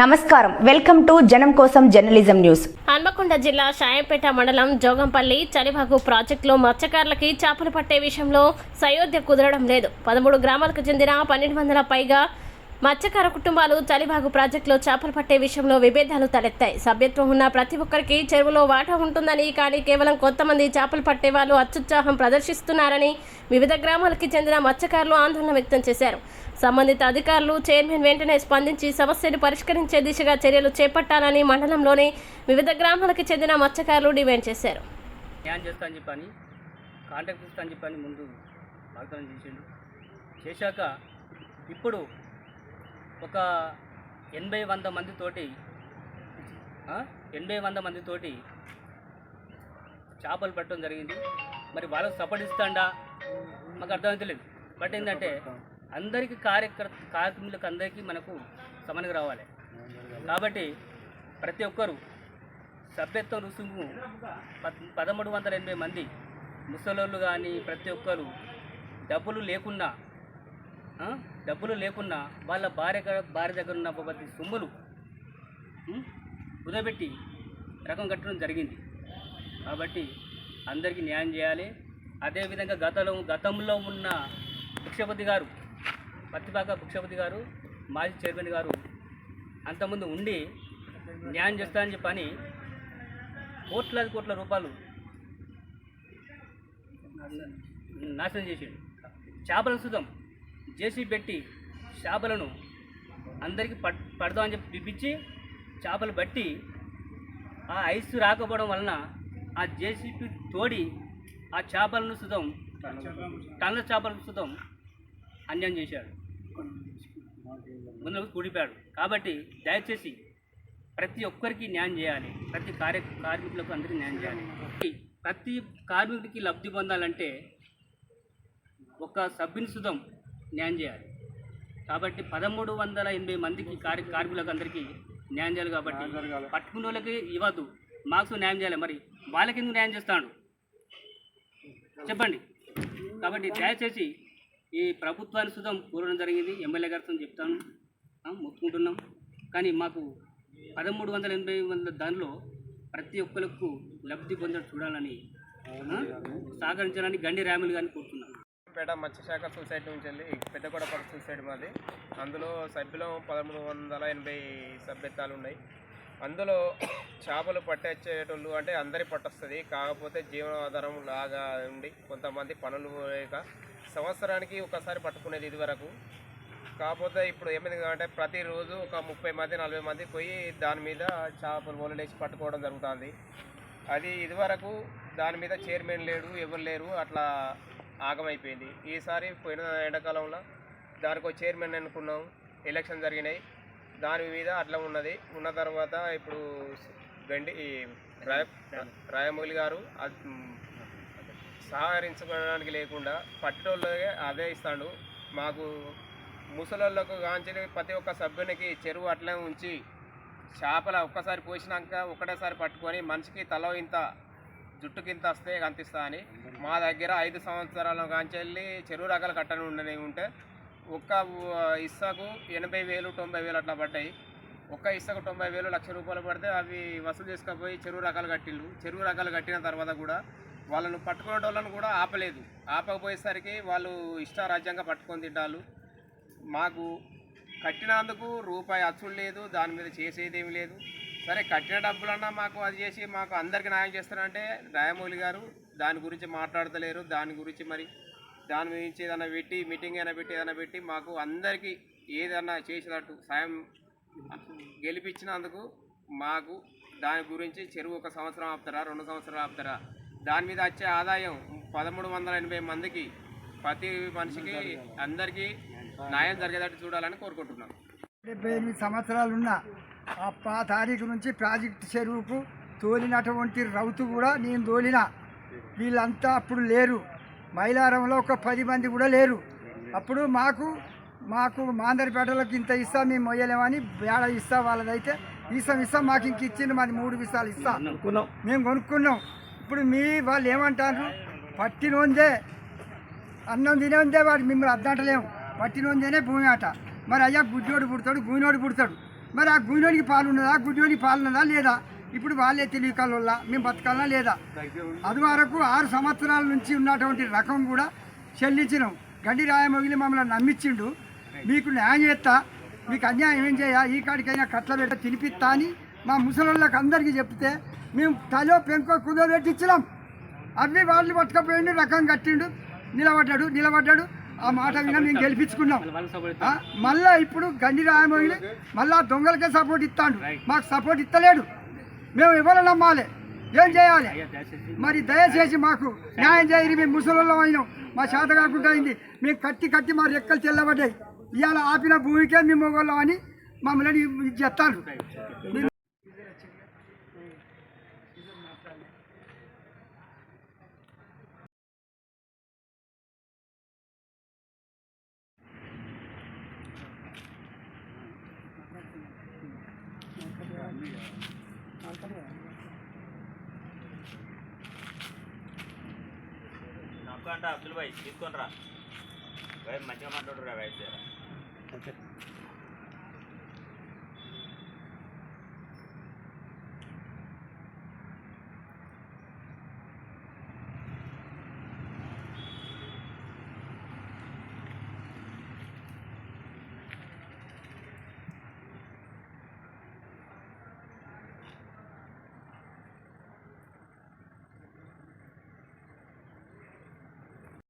నమస్కారం. Welcome to జనం కోసం జర్నలిజం న్యూస్. హన్మకొండ జిల్లా షాయంపేట మండలం జోగంపల్లి చలిబాగు ప్రాజెక్టులో మత్స్యకారులకి చేపలు పట్టే విషయంలో సయోధ్య కుదరడం లేదు. పదమూడు గ్రామాలకు చెందిన పన్నెండు వందల పైగా మత్స్యకార కుటుంబాలు చలిబాగు ప్రాజెక్టులో చేపలు పట్టే విషయంలో విభేదాలు తలెత్తాయి. సభ్యత్వం ఉన్న ప్రతి ఒక్కరికి చెరువులో వాటా ఉంటుందని కానీ కేవలం కొంతమంది చేపలు పట్టే వాళ్ళు అత్యుత్సాహం ప్రదర్శిస్తున్నారని వివిధ గ్రామాలకి చెందిన మత్స్యకారులు ఆందోళన వ్యక్తం చేశారు. సంబంధిత అధికారులు చైర్మన్ వెంటనే స్పందించి సమస్యను పరిష్కరించే దిశగా చర్యలు చేపట్టాలని మండలంలోని వివిధ గ్రామాలకు చెందిన మత్స్యకారులు డిమాండ్ చేశారు. చేస్తా అని చెప్పని కాంటాక్ట్ ఇస్తా అని చెప్పని ముందు వాగ్దానం చేసిండు. చేశాక ఇప్పుడు ఒక ఎనభై వంద మందితోటి ఎనభై వంద మందితోటి చేపలు పెట్టడం జరిగింది. మరి వాళ్ళకు సపోర్ట్ ఇస్తాండా? మాకు అర్థమవుతలేదు బట్ ఏంటంటే అందరికీ కార్యకర్త కార్మికులకు అందరికీ మనకు సమానంగా రావాలి. కాబట్టి ప్రతి ఒక్కరు సభ్యత్వం రుసుము పదమూడు వందల ఎనభై మంది ముసలోళ్ళు కానీ ప్రతి ఒక్కరు డబ్బులు లేకున్నా డబ్బులు లేకున్నా వాళ్ళ భార్య భార్య దగ్గర ఉన్న ప్రతి సొమ్ములు కుదబెట్టి రకం కట్టడం జరిగింది. కాబట్టి అందరికీ న్యాయం చేయాలి. అదేవిధంగా గతంలో గతంలో ఉన్న భిక్షపతి గారు పత్తిపాక భిక్షపతి గారు మాజీ చైర్మన్ గారు అంతకుముందు ఉండి న్యాయం చేస్తానని పని కోట్లాది కోట్ల రూపాయలు నాశనం చేసిండు. చేపలను సుతం. జేసీ పెట్టి చేపలను అందరికీ పడ్ పడదామని చెప్పి పిలిపించి చేపలు బట్టి ఆ ఐస్ రాకపోవడం వలన ఆ జేసీపీ తోడి ఆ చేపలను సుతం టన్నుల చేపలను సుతం అన్యాయం చేశాడు. ముందు కూడిపాడు. కాబట్టి దయచేసి ప్రతి ఒక్కరికి న్యాయం చేయాలి. ప్రతి కార్య కార్మికులకు అందరికీ న్యాయం చేయాలి. ప్రతి కార్మికుడికి లబ్ధి పొందాలంటే ఒక సభ్యుని సుధం న్యాయం చేయాలి. కాబట్టి పదమూడు వందల ఎనభై మందికి కార్య కార్మికులకు అందరికీ న్యాయం చేయాలి కాబట్టి పట్టుకున్న వాళ్ళకి ఇవ్వద్దు. మాకు న్యాయం చేయాలి. మరి వాళ్ళకి ఎందుకు న్యాయం చేస్తాడు? చెప్పండి. కాబట్టి దయచేసి ఈ ప్రభుత్వాన్ని సుధం కూరడం జరిగింది. ఎమ్మెల్యే గారితో చెప్తాను. ఆ, మొత్తుకుంటున్నాం. కానీ మాకు పదమూడు వందల ఎనభై వందల దానిలో ప్రతి ఒక్కరికి లబ్ధి పొందడం చూడాలని సహకరించాలని గండి రాములు గారిని కోరుతున్నాను పేట మత్స్యశాఖ సొసైటీ నుంచి వెళ్ళి పెద్దగొడపడ సొసైటీ మాది. అందులో సభ్యులం పదమూడు వందల ఎనభై సభ్యత్వాలు ఉన్నాయి. అందులో చేపలు పట్టేసేటోళ్ళు అంటే అందరి పట్టొస్తుంది. కాకపోతే జీవనాధారం లాగా ఉండి కొంతమంది పనులు లేక సంవత్సరానికి ఒకసారి పట్టుకునేది ఇది వరకు. కాకపోతే ఇప్పుడు ఏమైంది అంటే ప్రతిరోజు ఒక ముప్పై మంది నలభై మంది పోయి దాని మీద చేపలు వలలేసి పట్టుకోవడం జరుగుతుంది. అది ఇదివరకు దాని మీద చైర్మన్ లేడు ఎవరు లేరు అట్లా ఆగమైపోయింది. ఈసారి పోయిన ఎండాకాలంలో దానికి ఒక చైర్మన్ అనుకున్నాం ఎలక్షన్ జరిగినాయి. దాని మీద అట్లా ఉన్నది. ఉన్న తర్వాత ఇప్పుడు గండి రాయ రాయమౌళి గారు సహకరించుకోవడానికి లేకుండా పట్టోళ్ళకే అదే ఇస్తాడు. మాకు ముసలోళ్ళకు గాంచి ప్రతి ఒక్క సభ్యునికి చెరువు అట్లే ఉంచి చేపల ఒక్కసారి పోసినాక ఒకటేసారి పట్టుకొని మనిషికి తల ఇంత జుట్టుకింత వస్తే కనిపిస్తా అని. మా దగ్గర ఐదు సంవత్సరాల కాంచెల్లి చెరువు రకాలు కట్టని ఉండని ఉంటే ఒక్క ఊ- ఇస్సాకు ఎనభై వేలు తొంభై వేలు అట్లా పడ్డాయి. ఒక్క ఇసుక తొంభై వేలు లక్ష రూపాయలు పడితే అవి వసూలు చేసుకపోయి చెరువు రకాలు కట్టిళ్ళు. చెరువు రకాలు కట్టిన తర్వాత కూడా వాళ్ళను పట్టుకునే కూడా ఆపలేదు. ఆపకపోయేసరికి వాళ్ళు ఇష్టారాజ్యంగా పట్టుకొని తింటారు మాకు కట్టినందుకు రూపాయి అచ్చుడు లేదు దాని మీద చేసేది ఏమి లేదు. సరే కట్టిన డబ్బులన్నా మాకు అది చేసి మాకు అందరికీ న్యాయం చేస్తారంటే రాయమౌళి గారు దాని గురించి మాట్లాడతలేరు. దాని గురించి మరి దాని గురించి ఏదైనా పెట్టి మీటింగ్ అయినా పెట్టి ఏదైనా పెట్టి మాకు అందరికీ ఏదన్నా చేసినట్టు సాయం గెలిపించినందుకు మాకు దాని గురించి చెరువు ఒక సంవత్సరం ఆపుతారా రెండు సంవత్సరాలు ఆపుతారా? దాని మీద వచ్చే ఆదాయం పదమూడు వందల ఎనభై మందికి ప్రతి మనిషికి అందరికీ న్యాయం జరిగేటట్టు చూడాలని కోరుకుంటున్నాం. డెబ్బై ఎనిమిది సంవత్సరాలు ఉన్న ఆ పా తారీఖు నుంచి ప్రాజెక్టు చెరువుకు తోలినటువంటి రౌతు కూడా నేను తోలిన. వీళ్ళంతా అప్పుడు లేరు. మైలారంలో ఒక పది మంది కూడా లేరు. అప్పుడు మాకు మాకు మాందరిపేటలోకి ఇంత ఇస్తా మేము మొయ్యలేమని వేడ ఇస్తా వాళ్ళదైతే ఇస్తాం ఇస్తాం మాకు ఇంక ఇచ్చింది మాది మూడు విసాలు ఇస్తా. మేము కొనుక్కున్నాం. ఇప్పుడు మీ వాళ్ళు ఏమంటారు? పట్టినోందే అన్నం తినేందే వాడు మిమ్మల్ని అద్దంటలేము. పట్టినోందేనే భూమి ఆట. మరి అయ్యా గుడ్డోడు పుడతాడు గూనోడు పుడతాడు. మరి ఆ గూనోడికి పాలు ఉన్నదా గుడిలోనికి పాలు ఉన్నదా లేదా? ఇప్పుడు వాళ్ళే తెలివి వల్ల మేము బతకాలనా లేదా? అది వరకు ఆరు సంవత్సరాల నుంచి ఉన్నటువంటి రకం కూడా చెల్లించినాం. గడ్డి రాయమొగిలి మమ్మల్ని నమ్మించిండు. మీకు న్యాయం చేస్తా. మీకు అన్యాయం ఏం చేయ ఈ కాడికైనా కట్ల పెట్ట తినిపిస్తా అని మా ముసలోళ్ళకి అందరికీ చెప్తే మేము తలో పెంకో కుదరబెట్టి ఇచ్చినాం అవి వాళ్ళు పట్టుకపోయిండు రకం కట్టిండు నిలబడ్డాడు నిలబడ్డాడు. ఆ మాట విన్నా మేము గెలిపించుకున్నాం. మళ్ళా ఇప్పుడు గండి రాయమోగిలి మళ్ళా దొంగలకే సపోర్ట్ ఇస్తాడు. మాకు సపోర్ట్ ఇస్తలేడు. మేము ఎవరు నమ్మాలి? ఏం చేయాలి? మరి దయచేసి మాకు న్యాయం చేయరు మేము ముసలిలో అయినాం. మా చేత కాకుండా అయింది. మేము కట్టి కట్టి మా రెక్కలు తెల్లబడ్డాయి. ఇవాళ ఆపిన భూమికే మేము మొగోళ్ళం అని మమ్మల్ని ఇది చెప్తాను నొక్క అబ్దుల్ భాయ్ తీసుకొని రా. మంచిగా మాట్లాడు రా వైద్య